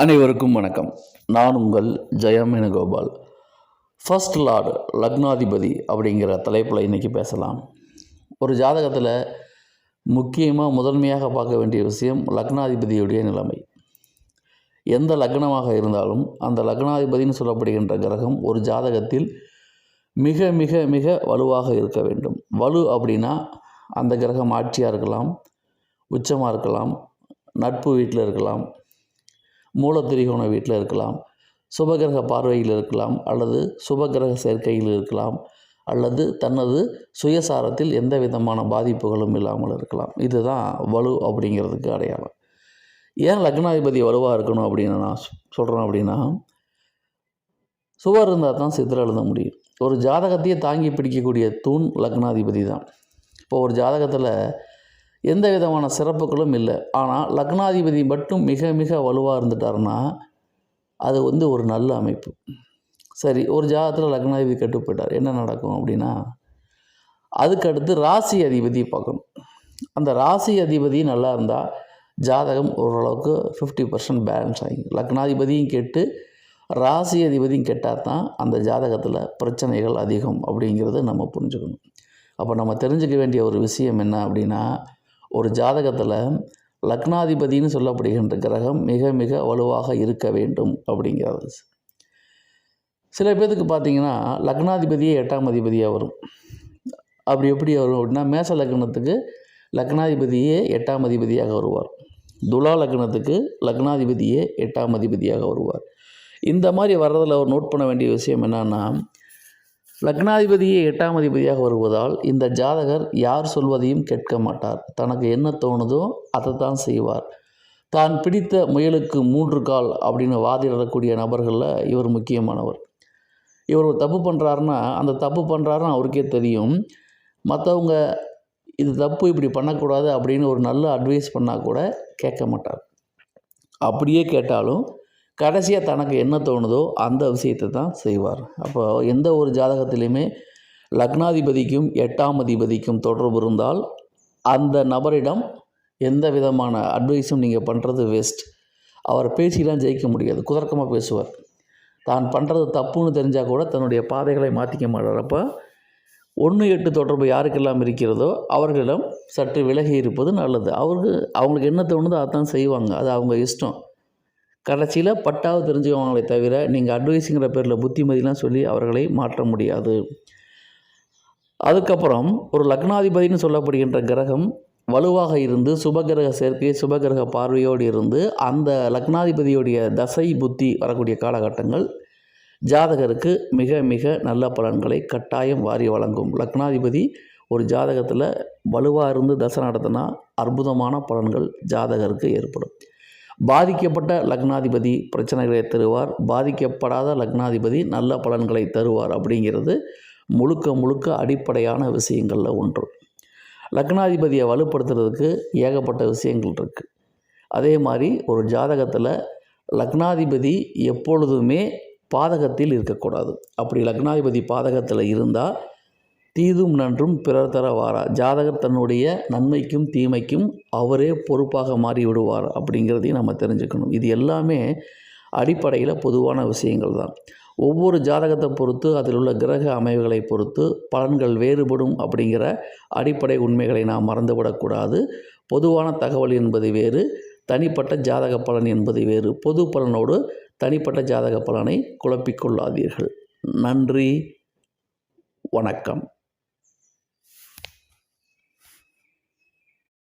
அனைவருக்கும் வணக்கம். நான் உங்கள் ஜெயமேனகோபால். ஃபர்ஸ்ட் லார்டு லக்னாதிபதி அப்படிங்கிற தலைப்பில் இன்றைக்கி பேசலாம். ஒரு ஜாதகத்தில் முக்கியமாக முதன்மையாக பார்க்க வேண்டிய விஷயம் லக்னாதிபதியுடைய நிலைமை. எந்த லக்னமாக இருந்தாலும் அந்த லக்னாதிபதின்னு சொல்லப்படுகின்ற கிரகம் ஒரு ஜாதகத்தில் மிக மிக மிக வலுவாக இருக்க வேண்டும். வலு அப்படின்னா அந்த கிரகம் ஆட்சியாக இருக்கலாம் உச்சமாக இருக்கலாம் நட்பு வீட்டில் இருக்கலாம் மூலத்திரிகோண வீட்டில் இருக்கலாம் சுபகிரக பார்வையில் இருக்கலாம் அல்லது சுபகிரக சேர்க்கையில் இருக்கலாம் அல்லது தனது சுயசாரத்தில் எந்த விதமான பாதிப்புகளும் இல்லாமல் இருக்கலாம். இதுதான் வலு அப்படிங்கிறதுக்கு அடையாளம். ஏன் லக்னாதிபதி வலுவாக இருக்கணும் அப்படின்னு நான் சொல்கிறேன் அப்படின்னா சுவர் இருந்தால் தான் சித்திரம் எழுத முடியும். ஒரு ஜாதகத்தையே தாங்கி பிடிக்கக்கூடிய தூண் லக்னாதிபதி தான். இப்போ ஒரு ஜாதகத்தில் எந்த விதமான சிறப்புகளும் இல்லை. ஆனால் லக்னாதிபதி மட்டும் மிக மிக வலுவாக இருந்துட்டாருன்னா அது வந்து ஒரு நல்ல அமைப்பு. சரி ஒரு ஜாதகத்தில் லக்னாதிபதி கெட்டு போயிட்டார். என்ன நடக்கும் அப்படின்னா அதுக்கடுத்து ராசி அதிபதி பார்க்கணும். அந்த ராசி அதிபதி நல்லா இருந்தால் ஜாதகம் ஓரளவுக்கு ஃபிஃப்டி பர்சன்ட் பேலன்ஸ் ஆகி லக்னாதிபதியும் கெட்டு ராசி அதிபதியும் கெட்டால் தான் அந்த ஜாதகத்தில் பிரச்சனைகள் அதிகம் அப்படிங்கிறத நம்ம புரிஞ்சுக்கணும். அப்போ நம்ம தெரிஞ்சுக்க வேண்டிய ஒரு விஷயம் என்ன அப்படின்னா ஒரு ஜாதகத்தில் லக்னாதிபதினு சொல்லப்படுகின்ற கிரகம் மிக மிக வலுவாக இருக்க வேண்டும் அப்படிங்கிறது. சில பேர்த்துக்கு பார்த்தீங்கன்னா லக்னாதிபதியே எட்டாம் அதிபதியாக வரும். அப்படி எப்படி வரும் அப்படின்னா மேச லக்னத்துக்கு லக்னாதிபதியே எட்டாம் அதிபதியாக வருவார். துலா லக்னத்துக்கு லக்னாதிபதியே எட்டாம் அதிபதியாக வருவார். இந்த மாதிரி வர்றதில் அவர் நோட் பண்ண வேண்டிய விஷயம் என்னென்னா லக்னாதிபதியே எட்டாம் அதிபதியாக வருவதால் இந்த ஜாதகர் யார் சொல்வதையும் கேட்க மாட்டார். தனக்கு என்ன தோணுதோ அதை தான் செய்வார். தான் பிடித்த முயலுக்கு மூன்று கால் அப்படின்னு வாதிடக்கூடிய நபர்களில் இவர் முக்கியமானவர். இவர் ஒரு தப்பு பண்ணுறாருன்னா அந்த தப்பு பண்ணுறாருன்னு அவருக்கே தெரியும். மற்றவங்க இது தப்பு இப்படி பண்ணக்கூடாது அப்படின்னு ஒரு நல்ல அட்வைஸ் பண்ணால் கூட கேட்க மாட்டார். அப்படியே கேட்டாலும் கடைசியாக தனக்கு என்ன தோணுதோ அந்த விஷயத்தை தான் செய்வார். அப்போ எந்த ஒரு ஜாதகத்திலையுமே லக்னாதிபதிக்கும் எட்டாம் அதிபதிக்கும் தொடர்பு இருந்தால் அந்த நபரிடம் எந்த விதமான அட்வைஸும் நீங்கள் பண்ணுறது வேஸ்ட் அவர் பேசிலாம் ஜெயிக்க முடியாது குதர்க்கமாக பேசுவார். தான் பண்ணுறது தப்புன்னு தெரிஞ்சால் கூட தன்னுடைய பாதைகளை மாற்றிக்க மாட்டார். அப்போ ஒன்று எட்டு தொடர்பு யாருக்கெல்லாம் இருக்கிறதோ அவர்களிடம் சற்று விலகி இருப்பது நல்லது. அவருக்கு அவங்களுக்கு என்ன தோணுதோ அதான் செய்வாங்க. அது அவங்க இஷ்டம். கடைசியில் பட்டாவது தெரிஞ்சுக்குவாங்களே தவிர நீங்கள் அட்வைஸுங்கிற பேரில் புத்திமதிலாம் சொல்லி அவர்களை மாற்ற முடியாது. அதுக்கப்புறம் ஒரு லக்னாதிபதினு சொல்லப்படுகின்ற கிரகம் வலுவாக இருந்து சுபகிரக சேர்க்கை சுபகிரக பார்வையோடு இருந்து அந்த லக்னாதிபதியுடைய தசை புத்தி வரக்கூடிய காலகட்டங்கள் ஜாதகருக்கு மிக மிக நல்ல பலன்களை கட்டாயம் வாரி வழங்கும். லக்னாதிபதி ஒரு ஜாதகத்தில் வலுவாக இருந்து தசை நடத்தினா அற்புதமான பலன்கள் ஜாதகருக்கு ஏற்படும். பாதிக்கப்பட்ட லக்னாதிபதி பிரச்சனைகளை தருவார். பாதிக்கப்படாத லக்னாதிபதி நல்ல பலன்களை தருவார் அப்படிங்கிறது முழுக்க முழுக்க அடிப்படையான விஷயங்களில் ஒன்று. லக்னாதிபதியை வலுப்படுத்துறதுக்கு ஏகப்பட்ட விஷயங்கள் இருக்குது அதே மாதிரி ஒரு ஜாதகத்தில் லக்னாதிபதி எப்பொழுதுமே பாதகத்தில் இருக்கக்கூடாது. அப்படி லக்னாதிபதி பாதகத்தில் இருந்தால் தீதும் நன்றும் பிறர் தரவாரா? ஜாதகர் தன்னுடைய நன்மைக்கும் தீமைக்கும் அவரே பொறுப்பாக மாறி விடுவார் அப்படிங்கிறதையும் நம்ம தெரிஞ்சுக்கணும். இது எல்லாமே அடிப்படையில் பொதுவான விஷயங்கள் தான். ஒவ்வொரு ஜாதகத்தை பொறுத்து அதில் உள்ள கிரக அமைவுகளை பொறுத்து பலன்கள் வேறுபடும் அப்படிங்கிற அடிப்படை உண்மைகளை நாம் மறந்துவிடக்கூடாது. பொதுவான தகவல் என்பது வேறு தனிப்பட்ட ஜாதக பலன் என்பது வேறு. பொது பலனோடு தனிப்பட்ட ஜாதக பலனை குழப்பிக்கொள்ளாதீர்கள் நன்றி. வணக்கம்.